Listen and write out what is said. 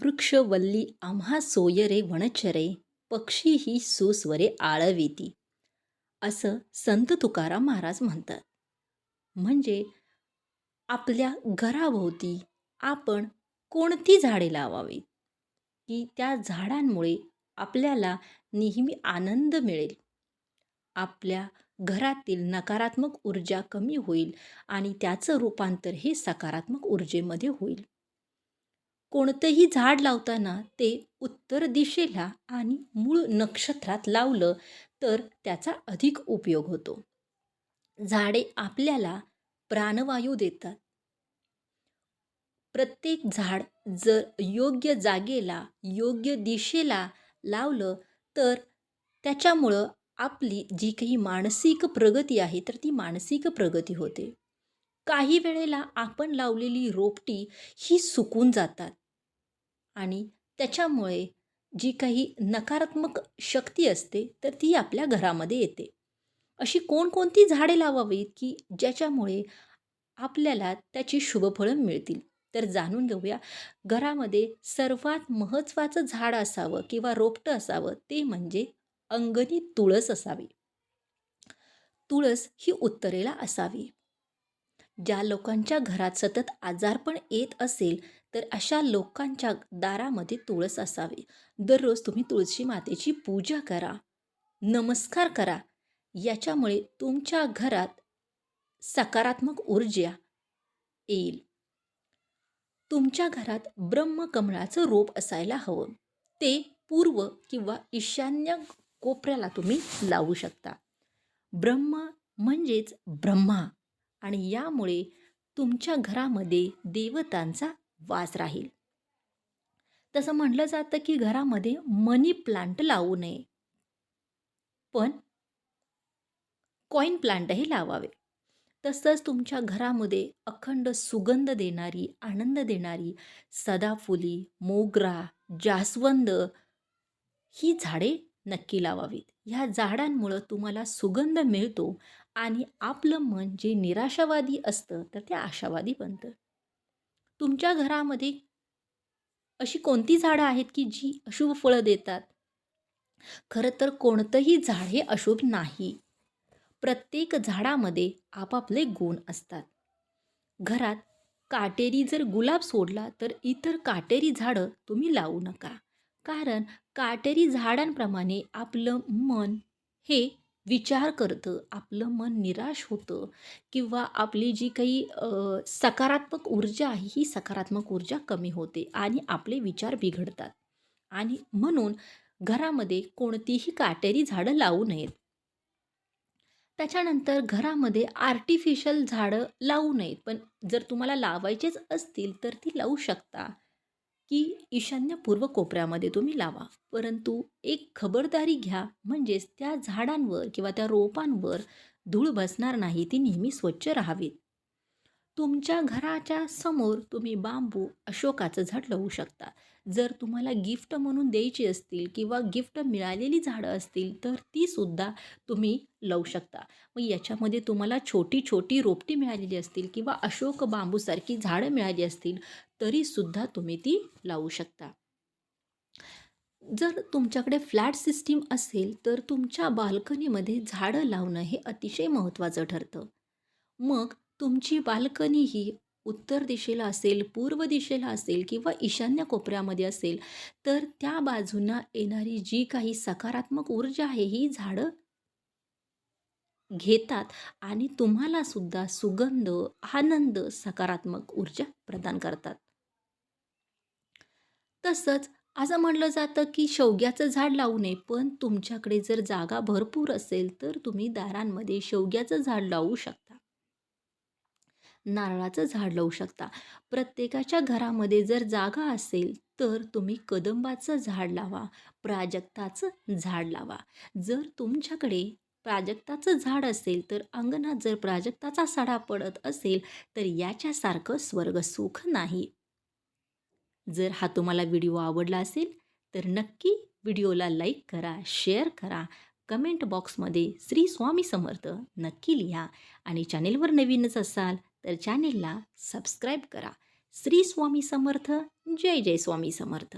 वृक्षवल्ली आम्हा सोयरे वनचरे पक्षी ही सुस्वरे आळविती. असं संत तुकाराम महाराज म्हणतात. म्हणजे आपल्या घराभोवती आपण कोणती झाडे लावावीत? की त्या झाडांमुळे आपल्याला नेहमी आनंद मिळेल? आपल्या घरातील नकारात्मक ऊर्जा कमी होईल आणि त्याचं रूपांतर हे सकारात्मक ऊर्जेमध्ये होईल. कोणतंही झाड लावताना ते उत्तर दिशेला आणि मूळ नक्षत्रात लावलं तर त्याचा अधिक उपयोग होतो. झाडे आपल्याला प्राणवायू देतात. प्रत्येक झाड जर योग्य जागेला योग्य दिशेला लावलं तर त्याच्यामुळं आपली जी काही मानसिक प्रगती आहे तर ती मानसिक प्रगती होते. काही वेळेला आपण लावलेली रोपटी ही सुकून जातात. आणि त्याच्यामुळे जी काही नकारात्मक शक्ती असते तर ती आपल्या घरामध्ये येते. अशी कोणकोणती झाडे लावावीत की ज्याच्यामुळे आपल्याला त्याची शुभफळं मिळतील? तर जाणून घेऊया. घरामध्ये सर्वात महत्त्वाचं झाड असावं किंवा रोपटं असावं ते म्हणजे अंगणी तुळस असावी. तुळस ही उत्तरेला असावी. ज्या लोकांच्या घरात सतत आजारपण येत असेल तर अशा लोकांच्या दारामध्ये तुळस असावी. दररोज तुम्ही तुळशी मातेची पूजा करा नमस्कार करा. याच्यामुळे तुमच्या घरात सकारात्मक ऊर्जा येईल. तुमच्या घरात ब्रह्मकमळाचं रोप असायला हवं. ते पूर्व किंवा ईशान्य कोपऱ्याला तुम्ही लावू शकता. ब्रह्म म्हणजेच ब्रह्मा. आणि यामुळे तुमच्या घरामध्ये देवतांचा वास राहील. तसं म्हटलं जातं की घरामध्ये मनी प्लांट लावू नये. पण कॉईन प्लांटही लावावे. तसंच तुमच्या घरामध्ये अखंड सुगंध देणारी आनंद देणारी सदाफुली मोगरा जास्वंद ही झाडे नक्की लावावीत. ह्या झाडांमुळं तुम्हाला सुगंध मिळतो आणि आपलं मन जे निराशावादी असतं तर ते आशावादी बनतं. तुमच्या घरामध्ये अशी कोणती झाडं आहेत की जी अशुभ फळं देतात? खरं तर कोणतंही झाड हे अशुभ नाही. प्रत्येक झाडामध्ये आपापले गुण असतात. घरात काटेरी जर गुलाब सोडला तर इतर काटेरी झाडं तुम्ही लावू नका. कारण काटेरी झाडांप्रमाणे आपलं मन हे विचार करतं आपलं मन निराश होतं किंवा आपली जी काही सकारात्मक ऊर्जा आहे ही सकारात्मक ऊर्जा कमी होते आणि आपले विचार बिघडतात. आणि म्हणून घरामध्ये कोणतीही काटेरी झाडं लावू नयेत. त्याच्यानंतर घरामध्ये आर्टिफिशियल झाडं लावू नयेत. पण जर तुम्हाला लावायचेच असतील तर ती लावू शकता. की ईशान्य पूर्व कोपऱ्यामध्ये तुम्ही लावा. परंतु एक खबरदारी घ्या म्हणजेच त्या झाडांवर किंवा त्या रोपांवर धूळ बसणार नाही ती नेहमी स्वच्छ राहावीत तुमच्या घराच्या समोर तुम्ही बांबू अशोकाचं झाड लावू शकता. जर तुम्हाला गिफ्ट म्हणून द्यायची असतील किंवा गिफ्ट मिळालेली झाडं असतील तर तीसुद्धा तुम्ही लावू शकता. मग याच्यामध्ये तुम्हाला छोटी छोटी रोपटी मिळालेली असतील किंवा अशोक बांबूसारखी झाडं मिळाली असतील तरीसुद्धा तुम्ही ती लावू शकता. जर तुमच्याकडे फ्लॅट सिस्टीम असेल तर तुमच्या बाल्कनीमध्ये झाडं लावणं हे अतिशय महत्त्वाचं ठरतं. मग तुमची बाल्कनी ही उत्तर दिशेला असेल पूर्व दिशेला असेल किंवा ईशान्य कोपऱ्यामध्ये असेल तर त्या बाजूंना येणारी जी काही सकारात्मक ऊर्जा आहे ही झाडं घेतात आणि तुम्हाला सुद्धा सुगंध आनंद सकारात्मक ऊर्जा प्रदान करतात. तसंच असं म्हटलं जातं की शेवग्याचं झाड लावू नये पण तुमच्याकडे जर जागा भरपूर असेल तर तुम्ही दारांमध्ये शेवग्याचं झाड लावू शकता. नारळाचं झाड लावू शकता. प्रत्येकाच्या घरामध्ये जर जागा असेल तर तुम्ही कदंबाचं झाड लावा प्राजक्ताचं झाड लावा. जर तुमच्याकडे प्राजक्ताचं झाड असेल तर अंगणात जर प्राजक्ताचा सडा पडत असेल तर याच्यासारखं स्वर्गसुख नाही. जर हा तुम्हाला व्हिडिओ आवडला असेल तर नक्की व्हिडिओला लाईक करा शेअर करा. कमेंट बॉक्समध्ये श्री स्वामी समर्थ नक्की लिहा. आणि चॅनेलवर नवीनच असाल तर चॅनेलला सबस्क्राईब करा. श्री स्वामी समर्थ जय जय स्वामी समर्थ.